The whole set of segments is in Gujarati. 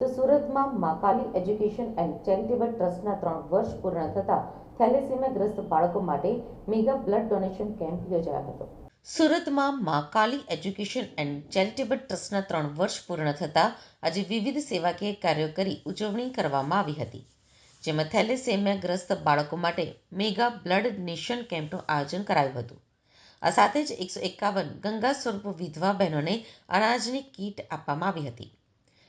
તો સુરતમાં માકાલી એજ્યુકેશન એન્ડ ચેરિટેબલ ટ્રસ્ટના ત્રણ વર્ષ પૂર્ણ થતા થેલેસીમિયાગ્રસ્ત બાળકો માટે મેગા બ્લડ ડોનેશન કેમ્પ યોજાયો હતો. સુરતમાં મા કાલી એજ્યુકેશન એન્ડ ચેરિટેબલ ટ્રસ્ટના ત્રણ વર્ષ પૂર્ણ થતા આજે વિવિધ સેવાકીય કાર્યો કરી ઉજવણી કરવામાં આવી હતી. જેમાં થેલેસેમિયાગ્રસ્ત બાળકો માટે મેગા બ્લડ ડોનેશન કેમ્પનું આયોજન કરાયું હતું. આ સાથે જ એકસો એકાવન ગંગા સ્વરૂપ વિધવા બહેનોને અનાજની કીટ આપવામાં આવી હતી.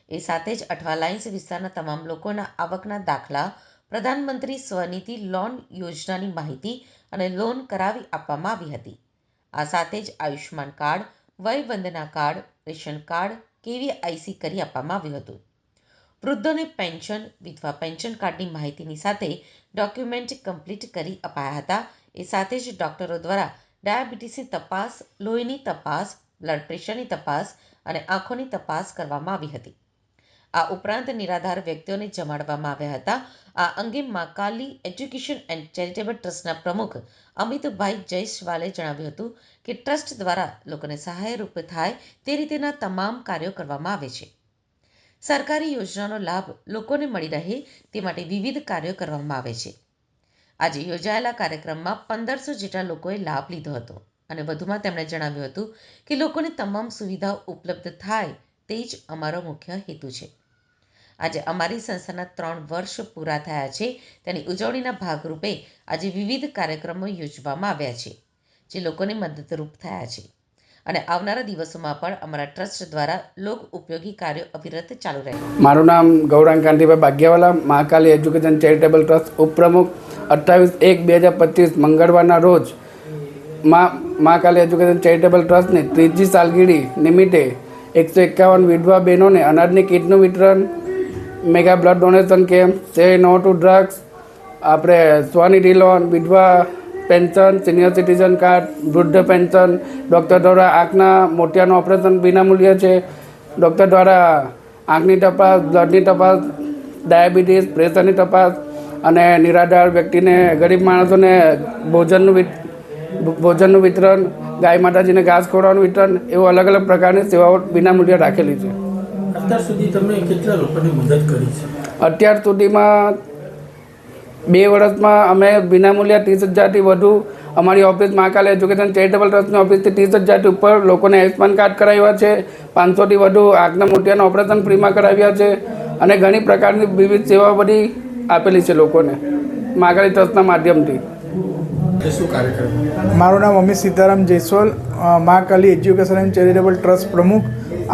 એ સાથે જ અઠવાલાઈન્સ વિસ્તારના તમામ લોકોના આવકના દાખલા, પ્રધાનમંત્રી સ્વનિધિ લોન યોજનાની માહિતી અને લોન કરાવી આપવામાં આવી હતી. આ સાથે જ Ayushman card Vayvandana card, ration card KVIC કરી આપવામાં આવ્યું હતું. વૃદ્ધોને પેન્શન, વિધવા પેન્શન કાર્ડની માહિતીની સાથે ડોક્યુમેન્ટ કમ્પ્લીટ કરી અપાયા હતા. એ સાથે જ ડોક્ટરો દ્વારા ડાયાબિટીસની તપાસ, લોહીની તપાસ, બ્લડ પ્રેશરની તપાસ અને આંખોની તપાસ કરવામાં આવી હતી. આ ઉપરાંત નિરાધાર વ્યક્તિઓને જમાડવામાં આવ્યા હતા. આ અંગે મા કાલી એજ્યુકેશન એન્ડ ચેરિટેબલ ટ્રસ્ટના પ્રમુખ અમિતભાઈ જયસ્વાલે જણાવ્યું હતું કે ટ્રસ્ટ દ્વારા લોકોને સહાયરૂપ થાય તે રીતેના તમામ કાર્યો કરવામાં આવે છે. સરકારી યોજનાનો લાભ લોકોને મળી રહે તે માટે વિવિધ કાર્યો કરવામાં આવે છે. આજે યોજાયેલા કાર્યક્રમમાં પંદરસો જેટલા લોકોએ લાભ લીધો હતો અને વધુમાં તેમણે જણાવ્યું હતું કે લોકોને તમામ સુવિધાઓ ઉપલબ્ધ થાય તે જ અમારો મુખ્ય હેતુ છે. આજે અમારી સંસ્થાના ત્રણ વર્ષ પૂરા થયા છે. તેની ઉજવણીના ભાગરૂપે આજે વિવિધ કાર્યક્રમો યોજવામાં આવ્યા છે, જે લોકોને મદદરૂપ થયા છે. અને આવનારા દિવસોમાં પણ અમારા ટ્રસ્ટ દ્વારા લોક ઉપયોગી કાર્યો અવિરત ચાલુ રહે. મારું નામ Gaurang Kantibhai Bagyawala, Mahakali education charitable trust ઉપપ્રમુખ. અઠ્ઠાવીસ એક બે હજાર પચીસ મંગળવારના રોજ મા, મહાકાલી એજ્યુકેશન ચેરિટેબલ ટ્રસ્ટની ત્રીજી સાલગીરી નિમિત્તે એકસો એકાવન વિધવા બહેનોને અનાજની કીટનું વિતરણ મેગા બ્લડ ડોનેશન કેમ્પ સે નો ટુ ડ્રગ્સ આપણે સ્વનિધિ લોન વિધવા પેન્શન સિનિયર સિટીઝન કાર્ડ વૃદ્ધ પેન્શન ડૉક્ટર દ્વારા આંખના મોતિયાનું ઓપરેશન વિનામૂલ્ય છે. ડૉક્ટર દ્વારા આંખની તપાસ, બ્લડની તપાસ ડાયાબિટીસ પ્રેશરની તપાસ અને નિરાધાર વ્યક્તિને, ગરીબ માણસોને ભોજનનું ભોજનનું વિતરણ, ગાય માતાજીને ઘાસ ખોરવાનું વિતરણ, એવું અલગ અલગ પ્રકારની સેવાઓ વિનામૂલ્ય રાખેલી છે. અત્યાર સુધી તમે કેટલા લોકોની મદદ કરી છે? અત્યાર સુધીમાં બે વર્ષમાં અમે વિનામૂલ્યે ત્રીસ હજારથી વધુ અમારી ઓફિસ મહાકાલ એજ્યુકેશન ચેરિટેબલ ટ્રસ્ટની ઓફિસથી ત્રીસ હજારથી ઉપર લોકોને આયુષ્યમાન કાર્ડ કરાવ્યા છે. પાંચસોથી વધુ આગના મોતિયાના ઓપરેશન ફ્રીમાં કરાવ્યા છે અને ઘણી પ્રકારની વિવિધ સેવાઓ બધી આપેલી છે લોકોને મહાકાળી ટ્રસ્ટના માધ્યમથી. મારું નામ Amit Sitaram Jaiswal Ma Kali education and charitable trust પ્રમુખ.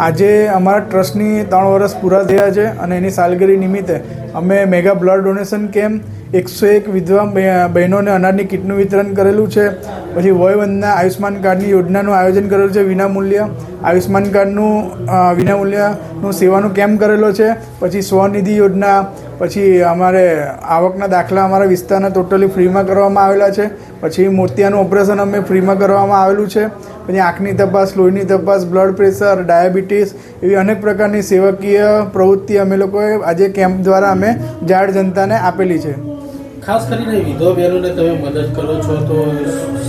આજે અમારા ટ્રસ્ટની ત્રણ વર્ષ પૂરા થયા છે અને એની સાલગીરી નિમિત્તે અમે મેગા બ્લડ ડોનેશન કેમ્પ, એકસો એક વિધવા બહેનોને અનાજની કીટનું વિતરણ કરેલું છે. પછી વયવંદના આયુષ્માન કાર્ડની યોજનાનું આયોજન કરેલું છે વિનામૂલ્ય. આયુષ્માન કાર્ડનું વિનામૂલ્યનું સેવાનું કેમ્પ કરેલો છે. પછી સ્વનિધિ યોજના પછી અમારે આવકના દાખલા અમારા વિસ્તારના ટોટલી ફ્રીમાં કરવામાં આવેલા છે. પછી મોતિયાનું ઓપરેશન અમે ફ્રીમાં કરવામાં આવેલું છે. પછી આંખની તપાસ લોહીની તપાસ બ્લડ પ્રેશર ડાયાબિટીસ એવી અનેક પ્રકારની સેવકીય પ્રવૃત્તિ અમે લોકોએ આજે કેમ્પ દ્વારા અમે જાડ જનતાને આપેલી છે. ખાસ કરીને વિધવા બહેનોને તમે મદદ કરો છો તો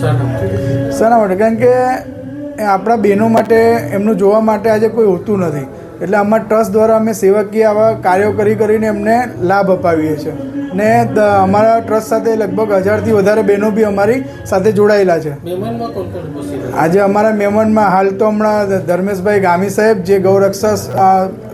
શાના માટે શાના માટે કારણ કે આપણા બહેનો માટે એમનું જોવા માટે આજે કોઈ હોતું નથી. એટલે અમારા ટ્રસ્ટ દ્વારા અમે સેવકીય આવા કાર્યો કરી કરીને એમને લાભ અપાવીએ છીએ ને અમારા ટ્રસ્ટ સાથે લગભગ હજારથી વધારે બહેનો બી અમારી સાથે જોડાયેલા છે? આજે અમારા મહેમાનમાં હાલ તો હમણાં ધર્મેશભાઈ ગામી સાહેબ જે ગૌરક્ષા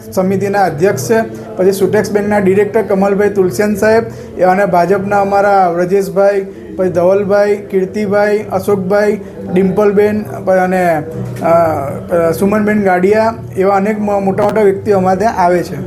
સમિતિના અધ્યક્ષ છે પછી સુટેક્સ બેંકના ડિરેક્ટર કમલભાઈ તુલસેન સાહેબ એ અને ભાજપના અમારા વ્રજેશભાઈ પછી ધવલભાઈ, કીર્તિભાઈ, અશોકભાઈ, ડિમ્પલબેન અને સુમનબેન ગાડિયા એવા અનેક મોટા મોટા વ્યક્તિઓ અમારા ત્યાં આવે છે.